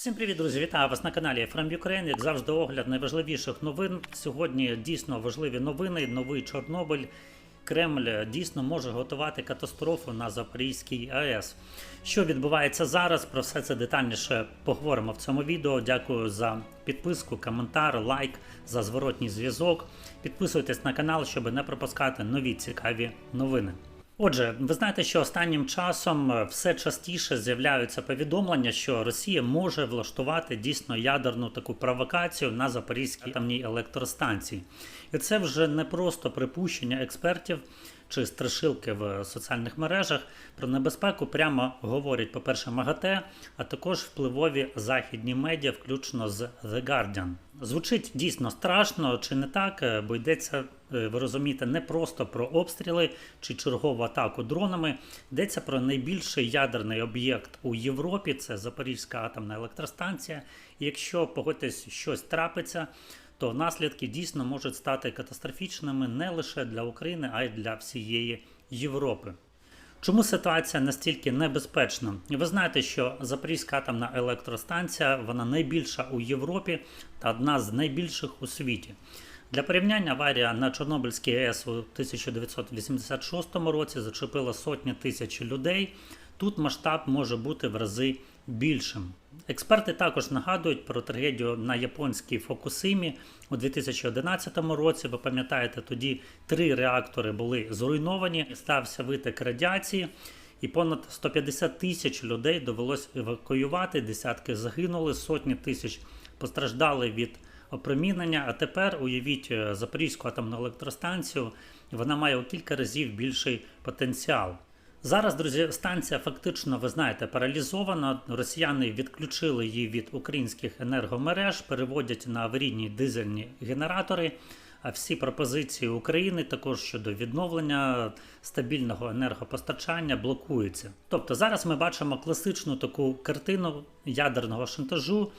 Всім привіт, друзі! Вітаю вас на каналі From Ukraine. Як завжди, огляд найважливіших новин. Сьогодні дійсно важливі новини. Новий Чорнобиль. Кремль дійсно може готувати катастрофу на Запорізькій АЕС. Що відбувається зараз? Про все це детальніше поговоримо в цьому відео. Дякую за підписку, коментар, лайк, за зворотній зв'язок. Підписуйтесь на канал, щоб не пропускати нові цікаві новини. Отже, ви знаєте, що останнім часом е, все частіше з'являються повідомлення, що Росія може влаштувати дійсно ядерну таку провокацію на Запорізькій атомній електростанції. І це вже не просто припущення експертів чи страшилки в соціальних мережах. Про небезпеку прямо говорять, по-перше, МАГАТЕ, а також впливові західні медіа, включно з The Guardian. Звучить дійсно страшно, чи не так, Е, бо йдеться, е, ви розумієте, не просто про обстріли чи чергову атаку дронами. Йдеться про найбільший ядерний об'єкт у Європі. Це Запорізька атомна електростанція. І якщо погодьтесь, щось трапиться, то наслідки дійсно можуть стати катастрофічними не лише для України, а й для всієї Європи. Чому ситуація настільки небезпечна? Ви знаєте, що Запорізька атомна електростанція вона найбільша у Європі та одна з найбільших у світі. Для порівняння аварія на Чорнобильській АЕС у 1986 році зачепила сотні тисяч людей. Тут масштаб може бути в рази більшим. Експерти також нагадують про трагедію на японській Фокусимі у 2011 році. Ви пам'ятаєте, тоді три реактори були зруйновані, стався виток радіації, і понад 150 тисяч людей довелось евакуювати. Десятки загинули, сотні тисяч постраждали від опромінення. А тепер уявіть е, Запорізьку атомну електростанцію, вона має у кілька разів більший потенціал. Зараз, друзі, станція фактично, ви знаєте, паралізована. Росіяни відключили її від українських енергомереж, переводять на аварійні дизельні генератори. А всі пропозиції України також щодо відновлення стабільного енергопостачання блокуються. Тобто зараз ми бачимо класичну таку картину ядерного шантажу.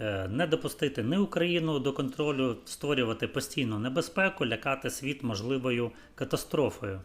Е, Не допустити ні Україну до контролю, створювати постійну небезпеку, лякати світ можливою катастрофою.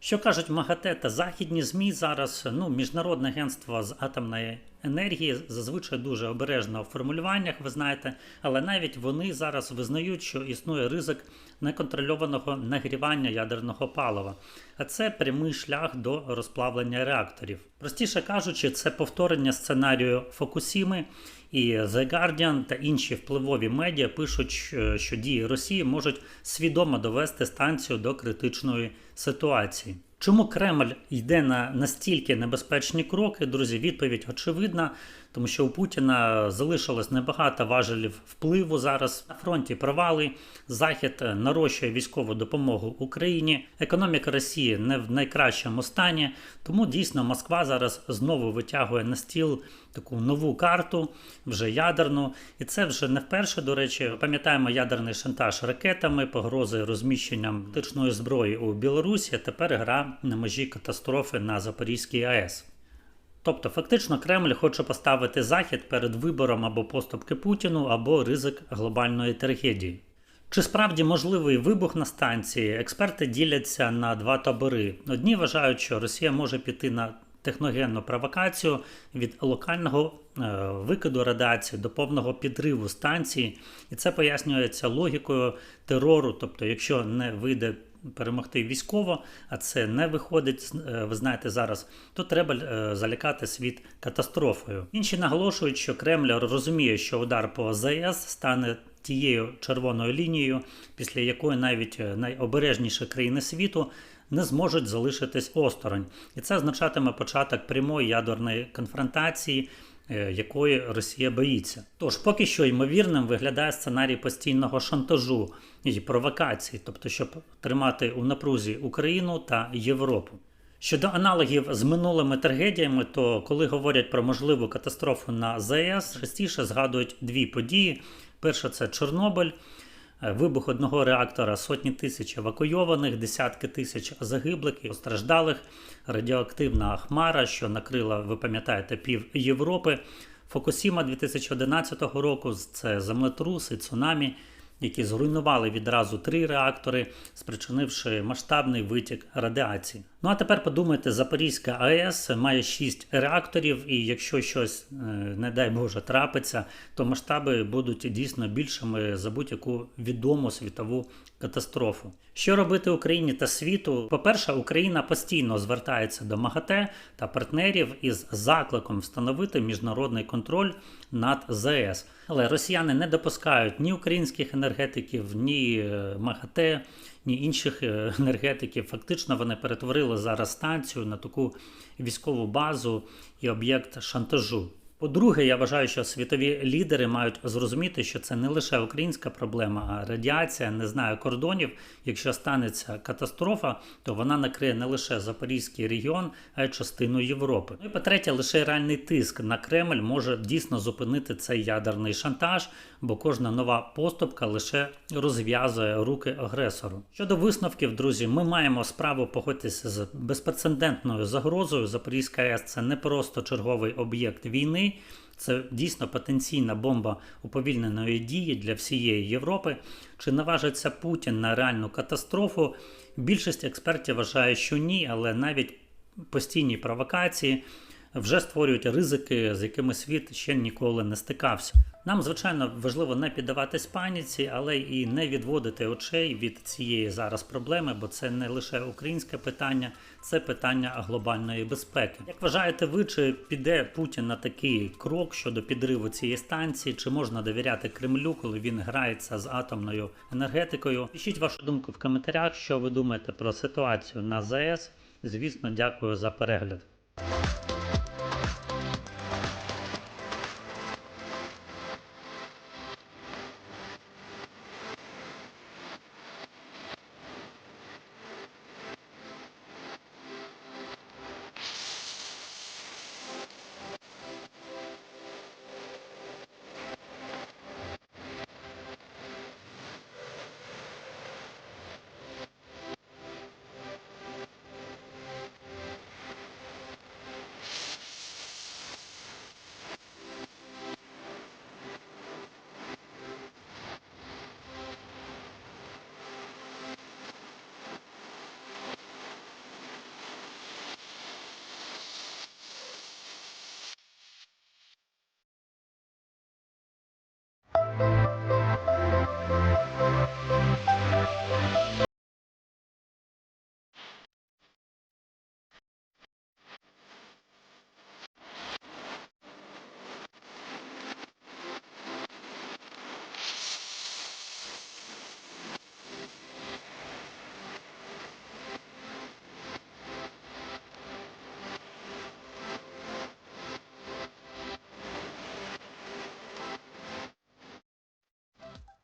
Що кажуть МАГАТЕ та західні ЗМІ зараз? Ну, Міжнародне агентство з атомної енергії зазвичай дуже обережно у формулюваннях, ви знаєте, але навіть вони зараз визнають, що існує ризик неконтрольованого нагрівання ядерного палива, а це прямий шлях до розплавлення реакторів. Простіше кажучи, це повторення сценарію Фокусіми. І The Guardian та інші впливові медіа пишуть, що дії Росії можуть свідомо довести станцію до критичної ситуації. Чому Кремль йде на настільки небезпечні кроки? Друзі, відповідь очевидна, тому що у Путіна залишилось небагато важелів впливу зараз. На фронті провали. Захід е, нарощує військову допомогу Україні. Економіка Росії не в найкращому стані. Тому дійсно Москва зараз знову витягує на стіл таку нову карту, вже ядерну. І це вже не вперше, до речі, пам'ятаємо ядерний шантаж ракетами, погрози розміщенням тичної зброї у Білорусі. Тепер гра на межі катастрофи на Запорізькій АЕС. Тобто, фактично, Кремль хоче поставити Захід перед вибором або поступки Путіну, або ризик глобальної трагедії. Чи справді можливий вибух на станції? Експерти діляться на два табори. Одні вважають, що Росія може піти на техногенну провокацію від локального е, викиду радіації до повного підриву станції, і це пояснюється логікою терору. Тобто, якщо не вийде перемогти військово, а це не виходить, е, ви знаєте зараз, то треба е, залякати світ катастрофою. Інші наголошують, що Кремль розуміє, що удар по ЗАЕС стане тією червоною лінією, після якої навіть е, найобережніші країни світу не зможуть залишитись осторонь. І це означатиме початок прямої ядерної конфронтації. Е, Якої Росія боїться, тож поки що ймовірним виглядає сценарій постійного шантажу і провокацій, тобто щоб тримати у напрузі Україну та Європу. Щодо аналогів з минулими трагедіями, то коли говорять про можливу катастрофу на ЗАЕС, частіше згадують дві події: перша це Чорнобиль, вибух одного реактора, сотні тисяч евакуйованих, десятки тисяч загиблих і постраждалих, радіоактивна хмара, що накрила, ви пам'ятаєте, пів Європи. Фокусіма 2011 року це землетрус і цунамі, які зруйнували відразу три реактори, спричинивши масштабний витік радіації. Ну а тепер подумайте, Запорізька АЕС має 6 реакторів, і якщо щось, е, не дай Боже, трапиться, то масштаби будуть дійсно більшими за будь-яку відому світову катастрофу. Що робити Україні та світу? По-перше, Україна постійно звертається до МАГАТЕ та партнерів із закликом встановити міжнародний контроль над ЗАЕС. Але росіяни не допускають ні українських енергетиків, ні е, МАГАТЕ, ні інших е, енергетиків. Фактично вони перетворили зараз станцію на таку військову базу і об'єкт шантажу. По-друге, я вважаю, що світові лідери мають зрозуміти, що це не лише українська проблема, а радіація не знає кордонів. Якщо станеться катастрофа, то вона накриє не лише Запорізький регіон, а й частину Європи. Ну і по-третє, лише реальний тиск на Кремль може дійсно зупинити цей ядерний шантаж, бо кожна нова поступка лише розв'язує руки агресору. Щодо висновків, друзі, ми маємо справу погодитися з безпрецедентною загрозою. Запорізька АЕС це не просто черговий об'єкт війни. Це дійсно потенційна бомба уповільненої дії для всієї Європи. Чи наважиться Путін на реальну катастрофу? Більшість експертів вважає, що ні, але навіть постійні провокації вже створюють ризики, з якими світ ще ніколи не стикався. Нам, звичайно, важливо не піддаватись паніці, але і не відводити очей від цієї зараз проблеми, бо це не лише українське питання, це питання глобальної безпеки. Як вважаєте ви, чи піде Путін на такий крок щодо підриву цієї станції? Чи можна довіряти Кремлю, коли він грається з атомною енергетикою? Пишіть вашу думку в коментарях, що ви думаєте про ситуацію на ЗАЕС. Звісно, дякую за перегляд.